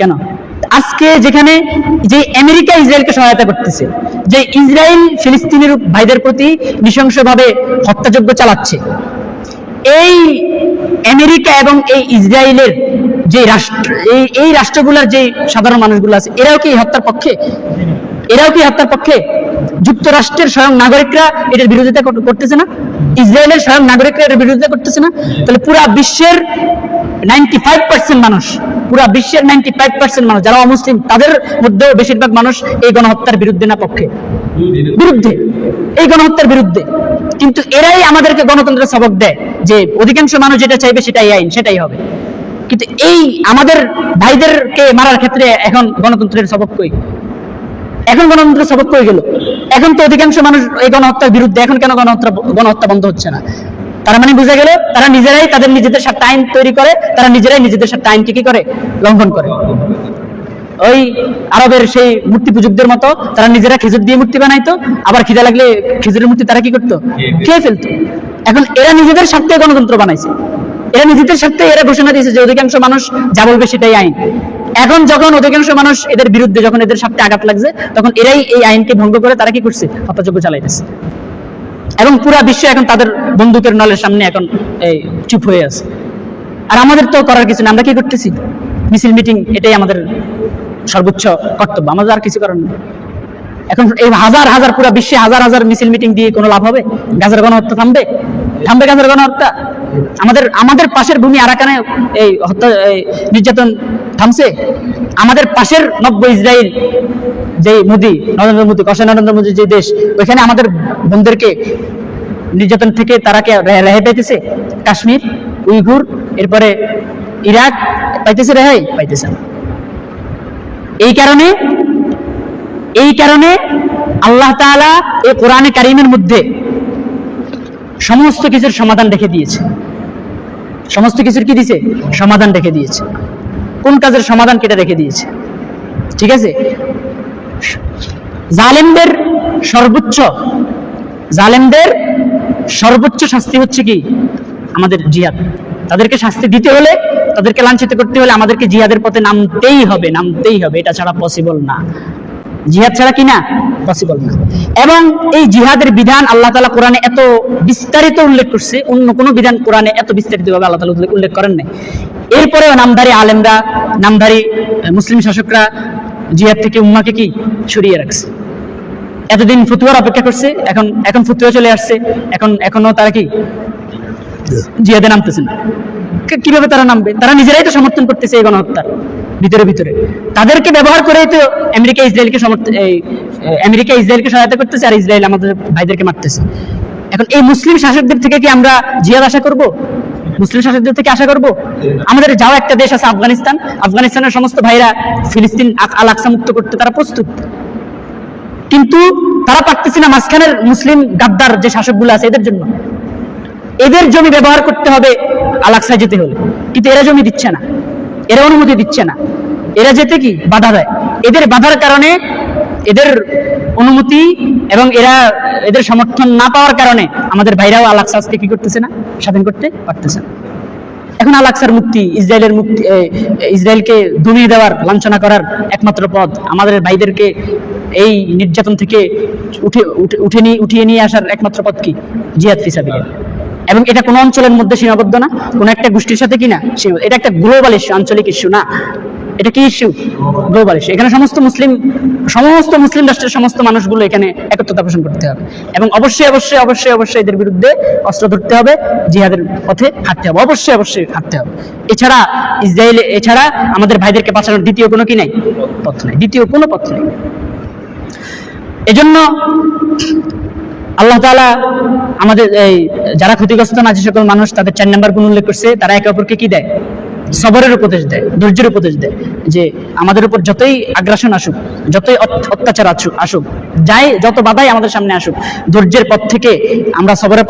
কেন? আজকে যেখানে যে আমেরিকা ইসরায়েলকে সহায়তা করতেছে, যে ইসরায়েল ফিলিস্তিনের ভাইদের প্রতি নৃশংসভাবে হত্যাযোগ্য চালাচ্ছে, এই আমেরিকা এবং এই ইসরায়েলের যে রাষ্ট্র, এই রাষ্ট্রগুলোর যে সাধারণ মানুষগুলো আছে, এরাও কি হত্যার পক্ষে? এরাও কি হত্যার পক্ষে যুক্তরাষ্ট্রের স্বয়ং নাগরিকরা এটার বিরোধিতা করতেছে না? ইসরায়েলের স্বয়ং নাগরিকরা এটার বিরোধিতা করতেছে না? তাহলে পুরা বিশ্বের নাইনটি ফাইভ মানুষ, পুরা বিশ্বের নাইনটি ফাইভ মানুষ, যারা অমুসলিম, তাদের মধ্যেও বেশিরভাগ মানুষ এই গণহত্যার বিরুদ্ধে না পক্ষে? বিরুদ্ধে। এই গণহত্যার বিরুদ্ধে। কিন্তু এরাই আমাদেরকে গণতন্ত্রের সবক দেয়, যে অধিকাংশ মানুষ যেটা চাইবে সেটাই আইন, সেটাই হবে। কিন্তু এই আমাদের ভাইদেরকে মারার ক্ষেত্রে এখন গণতন্ত্রের সবক কই? এখন গণতন্ত্রের সবক কই গেল? এখন তো অধিকাংশ মানুষ এই গণহত্যার বিরুদ্ধে এখন কেন গণহত্যা গণহত্যা বন্ধ হচ্ছে না? তার মানে বুঝা গেল তারা নিজেরাই তাদের নিজেদের স্বার্থে আইন তৈরি করে তারা নিজেরাই নিজেদের স্বার্থে আইনকে কি করে? লঙ্ঘন করে। ওই আরবের সেই মূর্তি পূজকদের মতো তারা নিজেরা খেজুর দিয়ে মূর্তি বানাইতো আবার খিদা লাগলে খেজুরের মূর্তি তারা কি করতো? খেয়ে ফেলতো। এখন এরা নিজেদের স্বার্থে গণতন্ত্র বানাইছে। এরা নিজেদের স্বার্থে এরা ঘোষণা দিয়েছে যে অধিকাংশ মানুষ যা বলবে সেটাই আইন। এখন যখন অধিকাংশ মানুষ এদের বিরুদ্ধে যখন এদের স্বার্থে আঘাত লাগছে, তখন এরাই এই আইনকে ভঙ্গ করে তারা কি করছে? হত্যাযোগ্য চালাইতেছে। এবং পুরা বিশ্ব এখন তাদের বন্দুকের নলের সামনে এখন এই চুপ হয়ে আছে। আর আমাদের তো করার কিছু না আমরা কি করতেছি? মিছিল, মিটিং, এটাই আমাদের সর্বোচ্চ কর্তব্য। আমাদের আর কিছু করার নেই। এখন এই হাজার হাজার পুরো বিশ্বে হাজার হাজার মিছিল মিটিং দিয়ে কোনো লাভ হবে? গাছের গণহত্যা থামবে? থামবে গাছের গণহত্যা? আমাদের আমাদের পাশের ভূমি আরাকানে এই হত্যা নির্যাতন থামছে? আমাদের পাশের নব্য ইসরায়েল যে মোদি, নরেন্দ্র মোদী কষা নরেন্দ্র মোদী যে দেশ, ওইখানে আমাদের বোনদেরকে নির্যাতন থেকে তারা কে রেহাই পাইতেছে? কাশ্মীর, উইঘুর, এরপরে ইরাক, পাইতেছে রেহাই? পাইতেছে এই কারণে এই কারণে আল্লাহ তাআলা এই কোরআনে কারিমের মধ্যে সমস্ত কিছুর সমাধান রেখে দিয়েছে। সমস্ত কিছুর কি দিয়েছে? সমাধান রেখে দিয়েছে। কোন কাজের সমাধান কেটে রেখে দিয়েছে? ঠিক আছে? জালেমদের সর্বোচ্চ জালেমদের সর্বোচ্চ শাস্তি হচ্ছে কি? আমাদের জিহাদ। তাদেরকে শাস্তি দিতে হলে, তাদেরকে লাঞ্ছিত করতে হলে আমাদেরকে জিহাদের পথে নামতেই হবে নামতেই হবে। এটা ছাড়া পসিবল না। জিহাদ ছাড়া কি না? পসিবল না। এবং এই জিহাদের বিধান আল্লাহ তালা কোরআনে এত বিস্তারিত উল্লেখ করছে অন্য কোনো বিধান কোরআনে এত বিস্তারিত ভাবে আল্লাহ তালা উল্লেখ- করেন নাই। এরপরেও নামধারী আলেমরা নামধারী মুসলিম শাসকরা জিহাদ থেকে উম্মাকে কি? সরিয়ে রাখছে। এতদিন ফতুয়ার অপেক্ষা করছে এখন এখন ফতুয়া চলে আসছে এখন এখনও তারা কি? জিহাদে নামতেছে না। কীভাবে তারা নামবে? তারা নিজেরাই তো সমর্থন করতেছে এই গণহত্যার ভিতরে ভিতরে। তাদেরকে ব্যবহার করেই তো আমেরিকা ইসরায়েলকে সমর্থন আমেরিকা ইসরায়েলকে সহায়তা করতেছে আর ইসরায়েল আমাদের ভাইদেরকে মারতেছে। এখন এই মুসলিম শাসকদের থেকে কি আমরা জিহাদ আশা করব? মুসলিম শাসকদের থেকে আশা করব? আমাদের যাও একটা দেশ আছে আফগানিস্তান। আফগানিস্তানের সমস্ত ভাইরা ফিলিস্তিন আল আকসা মুক্ত করতে তারা প্রস্তুত। কিন্তু তারা পারতেছে না মাঝখানের মুসলিম গাদ্দার যে শাসকগুলো আছে এদের জন্য। এদের জমি ব্যবহার করতে হবে আলাকসায় যেতে হলে। কিন্তু এরা জমি দিচ্ছে না। এরা অনুমতি দিচ্ছে না। এরা যেতে কি? বাধা দেয়। এদের বাধার কারণে এদের অনুমতি এবং এরা এদের সমর্থন না পাওয়ার কারণে আমাদের ভাইরাও আলাকসা আজকে কি করতেছে না? স্বাধীন করতে পারতেছে না। এখন আলাকসার মুক্তি, ইসরায়েলের মুক্তি ইসরায়েলকে দমিয়ে দেওয়ার, লাঞ্ছনা করার একমাত্র পথ আমাদের ভাইদেরকে এই নির্যাতন থেকে উঠে, উঠে- নিয়ে উঠিয়ে নিয়ে আসার একমাত্র পথ কি? জিহাদ ফিসাবিল এবং এটা কোনো অঞ্চলের মধ্যে সীমাবদ্ধ না, কোনো একটা গোষ্ঠীর সাথে কি না? সীমাবদ্ধ। এটা একটা গ্লোবাল ইস্যু আঞ্চলিক ইস্যু না। এটা কি ইস্যু গ্লোবাল ইস্যু এখানে সমস্ত মুসলিম সমস্ত মুসলিম রাষ্ট্রের সমস্ত মানুষগুলো এখানে একত্রতা পোষণ করতে হবে। এবং অবশ্যই অবশ্যই অবশ্যই অবশ্যই এদের বিরুদ্ধে অস্ত্র ধরতে হবে, জিহাদের পথে হাঁটতে হবে। অবশ্যই অবশ্যই হাঁটতে হবে। এছাড়া ইসরায়েল এছাড়া আমাদের ভাইদেরকে বাঁচানোর দ্বিতীয় কোনো কি নাই? পথ নাই। দ্বিতীয় কোনো পথ নেই। এজন্য আল্লাহ তাআলা আমাদের এই যারা ক্ষতিগ্রস্ত না যে সকল মানুষ তাদের চার নাম্বার গুণ উল্লেখ করছে, তারা একে অপরকে কি দেয়? সবরের উপদেশ দেয়, ধৈর্যের উপদেশ দেয়, যে আমাদের উপর যতই আগ্রাসন আসুক, যতই অত- অত্যাচার আসুক আসুক, যাই যত বাধাই আমাদের সামনে আসুক, ধৈর্যের পথ থেকে আমরা সবরের